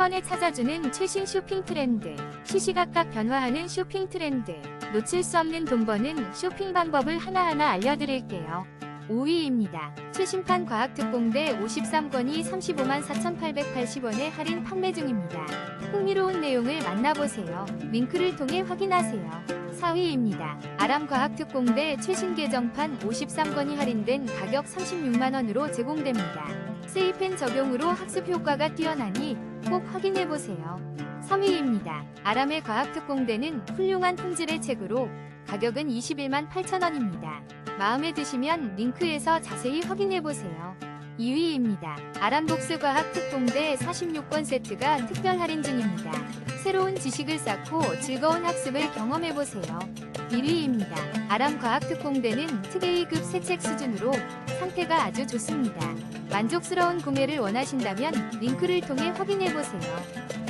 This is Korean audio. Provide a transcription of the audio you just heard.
번에 찾아주는 최신 쇼핑 트렌드, 시시각각 변화하는 쇼핑 트렌드, 놓칠 수 없는 돈 버는 쇼핑 방법을 하나하나 알려드릴게요. 5위입니다. 최신판 과학특공대 53권이 35만 4,880원에 할인 판매 중입니다. 흥미로운 내용을 만나보세요. 링크를 통해 확인하세요. 4위입니다. 아람과학특공대 최신 개정판 53권이 할인된 가격 36만원으로 제공됩니다. 세이펜 적용으로 학습 효과가 뛰어나니 꼭 확인해보세요. 3위입니다. 아람의 과학특공대는 훌륭한 품질의 책으로 가격은 21만 8천원입니다. 마음에 드시면 링크에서 자세히 확인해보세요. 2위입니다. 아람복스과학 특공대 46권 세트가 특별 할인 중입니다. 새로운 지식을 쌓고 즐거운 학습을 경험해보세요. 1위입니다. 아람과학특공대는 특A급 새책 수준으로 상태가 아주 좋습니다. 만족스러운 구매를 원하신다면 링크를 통해 확인해보세요.